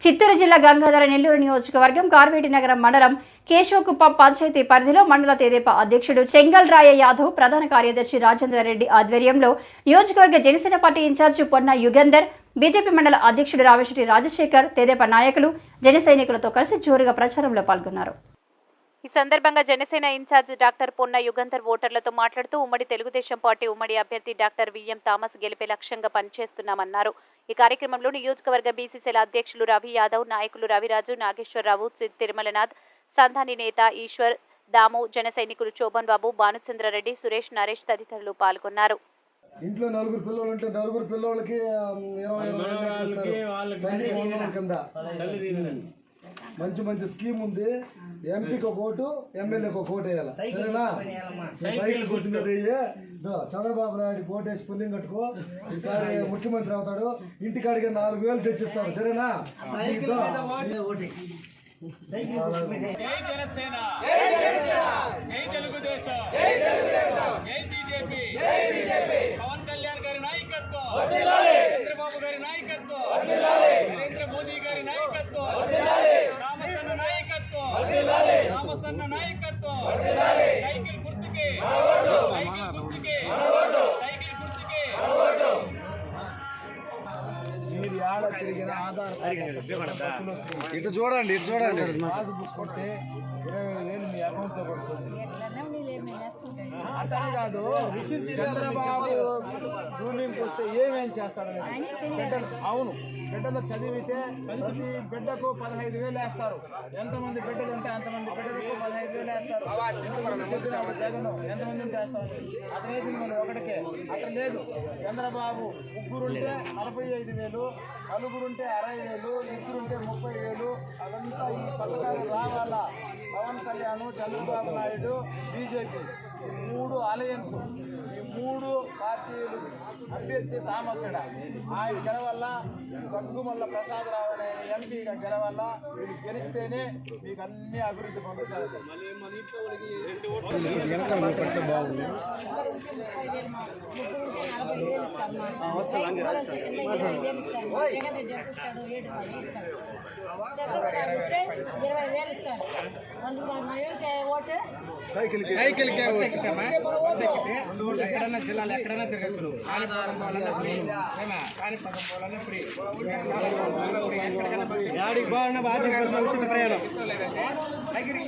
చిత్తూరు జిల్లా గంగాధర నెల్లూరు నియోజకవర్గం కార్వేటి నగరం మండలం కేశవకుప్పం పంచాయతీ పరిధిలో మండల తెదేపా అధ్యక్షుడు చెంగల్ రాయ యాదవ్ ప్రధాన కార్యదర్శి రాజేంద్ర రెడ్డి ఆధ్వర్యంలో నియోజకవర్గ జనసేన పార్టీ ఇన్ఛార్జి పొన్న యుగంధర్ బీజేపీ మండల అధ్యక్షుడు రామశెట్టి రాజశేఖర్ తెదేపా నాయకులు జన సైనికులతో కలిసి జోరుగా ప్రచారంలో పాల్గొన్నారు. ఈ సందర్భంగా జనసేన ఇన్ఛార్జ్ డాక్టర్ పొన్న యుగంధర్ ఓటర్లతో మాట్లాడుతూ ఉమ్మడి తెలుగుదేశం పార్టీ ఉమ్మడి అభ్యర్థి డాక్టర్ విఎం థామస్ గెలిపే లక్ష్యంగా పనిచేస్తున్నామన్నారు. ఈ కార్యక్రమంలో నియోజకవర్గ బీసీసీల అధ్యక్షులు రవి యాదవ్ నాయకులు రవిరాజు నాగేశ్వరరావు సి- తిరుమలనాథ్ సంధాని నేత ఈశ్వర్ దాము జన సైనికులు చోబన్ బాబు భానుచంద్రారెడ్డి సురేష్ నరేష్ తదితరులు పాల్గొన్నారు. ఇంట్లో నలుగురు పిల్లలు ఉంటే నలుగురు పిల్లలకి మంచి మంచి స్కీమ్ ఉంది. ఎంపీకి ఒక ఓటు ఎమ్మెల్యేకి ఒక ఓటు వేయాలి? సరేనా? సైకిల్ కొట్టినది వెయ్యి. ఇదో చంద్రబాబు నాయుడు ఓటు వేసి పుణ్యం కట్టుకో. ఈసారి ముఖ్యమంత్రి అవుతాడు. ఇంటికాడికి నాలుగు వేలు తెచ్చిస్తాను సరేనా? ఇదో. జై జనసేన. జై తెలుగుదేశం. జై బీజేపీ. పవన్ కళ్యాణ్ గారి నాయకత్వం. చంద్రబాబు గారి నాయకత్వం నరేంద్ర మోదీ గారి నాయకత్వం రామసన్న నాయకత్వం రామసన్న నాయకత్వం. సైకిల్ గుర్తుకే. సైకిల్ గుర్తుకే. సైకిల్ గుర్తుకే. ఇటు చూడండి ఇటు చూడండి. అతనే కాదు. చంద్రబాబు రూలింగ్ వస్తే ఏమేం చేస్తాడు బిడ్డలు అవును. బిడ్డలు చదివితే ప్రతి బిడ్డకు పదహైదు వేలు వేస్తారు. ఎంతమంది బిడ్డలు ఉంటే అంతమంది బిడ్డలకు పదహైదు వేలు వేస్తారు. ఎంతమంది చెప్పినాడు జగన్ ఎంతమంది చేస్తారు అతను వేసింది మళ్ళీ ఒకటికే అట్లా లేదు. చంద్రబాబు ముగ్గురుంటే నలభై ఐదు వేలు నలుగురుంటే అరవై వేలు ఇద్దరుంటే ముప్పై వేలు. అదంతా ఈ పథకాలు రావాలా? పవన్ కళ్యాణ్ చంద్రబాబు నాయుడు బీజేపీ. ఈ మూడు అలయన్స్ ఈ మూడు పార్టీలు. అభ్యర్థి తామసడ. ఆయన గెలవల్ల గగ్గుమల్ల ప్రసాదరావు అనే ఎంపీగా గెలవల్ల వీళ్ళు గెలిస్తేనే మీకు అన్ని అభివృద్ధి పొందుతారు. ఇరవై వేలు ఇస్తాడు అందుకు మా ఏంటి ఓటు. సైకిల్కి సైకిల్కే ఎక్కడన్నా జిల్లాలో ఎక్కడన్నా తిరగచ్చు. నువ్వు కాణిపాకం పోవాలన్నా ఫ్రీ ఏమా కాణిపాకం పోవాలన్నా ఫ్రీ యాడికి పోవాలన్నా బాధ్యత కోసం ఉచిత ప్రయాణం దగ్గరికి